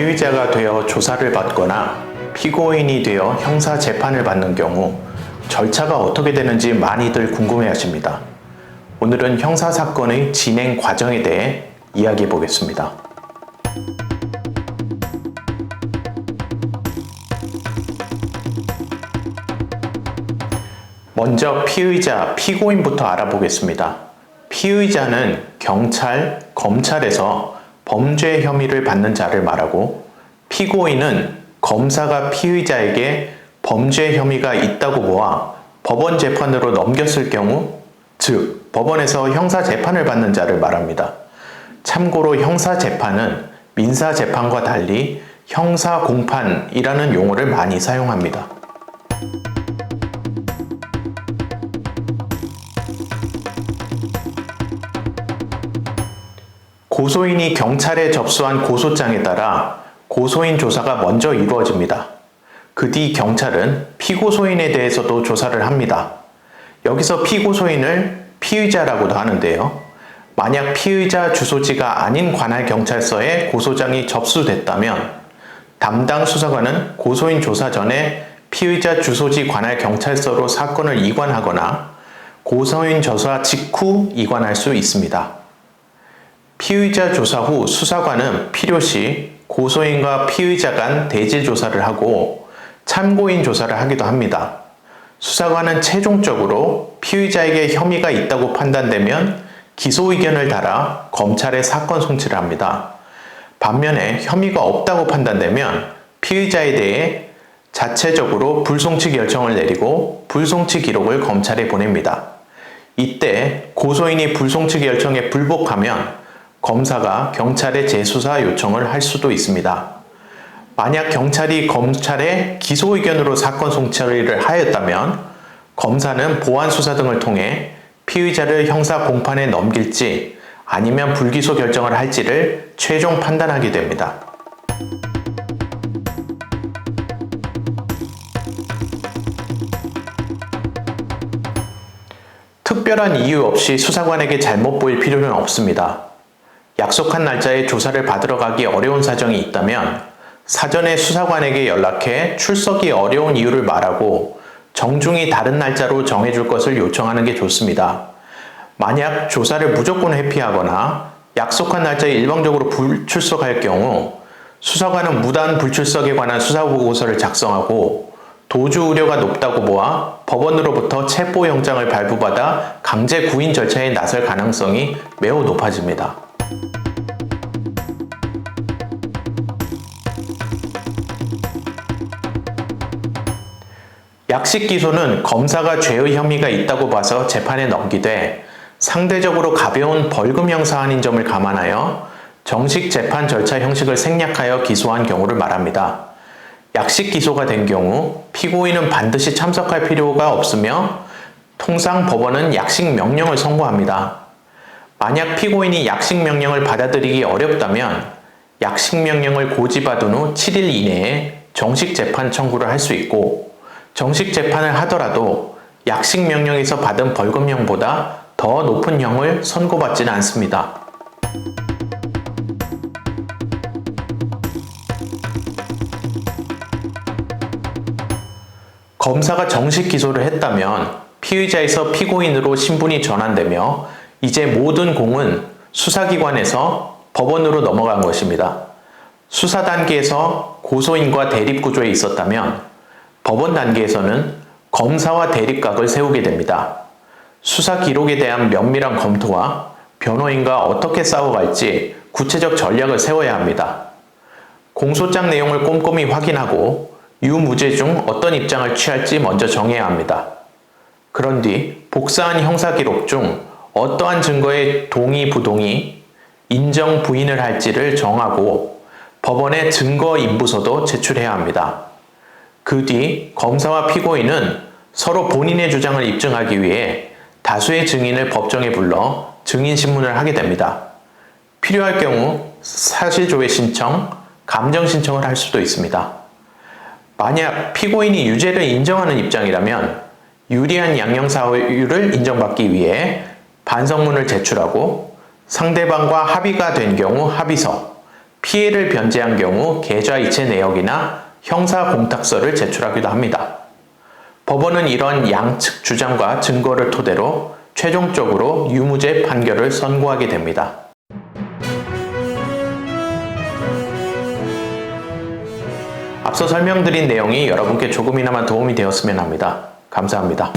피의자가 되어 조사를 받거나 피고인이 되어 형사 재판을 받는 경우 절차가 어떻게 되는지 많이들 궁금해 하십니다. 오늘은 형사 사건의 진행 과정에 대해 이야기해 보겠습니다. 먼저 피의자, 피고인부터 알아보겠습니다. 피의자는 경찰, 검찰에서 범죄 혐의를 받는 자를 말하고 피고인은 검사가 피의자에게 범죄 혐의가 있다고 보아 법원 재판으로 넘겼을 경우, 즉, 법원에서 형사 재판을 받는 자를 말합니다. 참고로 형사 재판은 민사 재판과 달리 형사 공판이라는 용어를 많이 사용합니다. 고소인이 경찰에 접수한 고소장에 따라 고소인 조사가 먼저 이루어집니다. 그 뒤 경찰은 피고소인에 대해서도 조사를 합니다. 여기서 피고소인을 피의자라고도 하는데요. 만약 피의자 주소지가 아닌 관할 경찰서에 고소장이 접수됐다면 담당 수사관은 고소인 조사 전에 피의자 주소지 관할 경찰서로 사건을 이관하거나 고소인 조사 직후 이관할 수 있습니다. 피의자 조사 후 수사관은 필요시 고소인과 피의자 간 대질 조사를 하고 참고인 조사를 하기도 합니다. 수사관은 최종적으로 피의자에게 혐의가 있다고 판단되면 기소 의견을 달아 검찰에 사건 송치를 합니다. 반면에 혐의가 없다고 판단되면 피의자에 대해 자체적으로 불송치 결정을 내리고 불송치 기록을 검찰에 보냅니다. 이때 고소인이 불송치 결정에 불복하면 검사가 경찰에 재수사 요청을 할 수도 있습니다. 만약 경찰이 검찰에 기소 의견으로 사건 송치를 하였다면 검사는 보안 수사 등을 통해 피의자를 형사 공판에 넘길지 아니면 불기소 결정을 할지를 최종 판단하게 됩니다. 특별한 이유 없이 수사관에게 잘못 보일 필요는 없습니다. 약속한 날짜에 조사를 받으러 가기 어려운 사정이 있다면 사전에 수사관에게 연락해 출석이 어려운 이유를 말하고 정중히 다른 날짜로 정해줄 것을 요청하는 게 좋습니다. 만약 조사를 무조건 회피하거나 약속한 날짜에 일방적으로 불출석할 경우 수사관은 무단 불출석에 관한 수사보고서를 작성하고 도주 우려가 높다고 보아 법원으로부터 체포영장을 발부받아 강제 구인 절차에 나설 가능성이 매우 높아집니다. 약식 기소는 검사가 죄의 혐의가 있다고 봐서 재판에 넘기되 상대적으로 가벼운 벌금형 사안인 점을 감안하여 정식 재판 절차 형식을 생략하여 기소한 경우를 말합니다. 약식 기소가 된 경우 피고인은 반드시 참석할 필요가 없으며 통상 법원은 약식 명령을 선고합니다. 만약 피고인이 약식 명령을 받아들이기 어렵다면 약식 명령을 고지받은 후 7일 이내에 정식 재판 청구를 할 수 있고 정식 재판을 하더라도 약식 명령에서 받은 벌금형보다 더 높은 형을 선고받지는 않습니다. 검사가 정식 기소를 했다면 피의자에서 피고인으로 신분이 전환되며 이제 모든 공은 수사기관에서 법원으로 넘어간 것입니다. 수사 단계에서 고소인과 대립 구조에 있었다면 법원 단계에서는 검사와 대립각을 세우게 됩니다. 수사 기록에 대한 면밀한 검토와 변호인과 어떻게 싸워갈지 구체적 전략을 세워야 합니다. 공소장 내용을 꼼꼼히 확인하고 유무죄 중 어떤 입장을 취할지 먼저 정해야 합니다. 그런 뒤 복사한 형사 기록 중 어떠한 증거에 동의, 부동의, 인정, 부인을 할지를 정하고 법원에 증거 인부서도 제출해야 합니다. 그 뒤 검사와 피고인은 서로 본인의 주장을 입증하기 위해 다수의 증인을 법정에 불러 증인 신문을 하게 됩니다. 필요할 경우 사실조회 신청, 감정 신청을 할 수도 있습니다. 만약 피고인이 유죄를 인정하는 입장이라면 유리한 양형 사유를 인정받기 위해 반성문을 제출하고 상대방과 합의가 된 경우 합의서, 피해를 변제한 경우 계좌 이체 내역이나 형사 공탁서를 제출하기도 합니다. 법원은 이런 양측 주장과 증거를 토대로 최종적으로 유무죄 판결을 선고하게 됩니다. 앞서 설명드린 내용이 여러분께 조금이나마 도움이 되었으면 합니다. 감사합니다.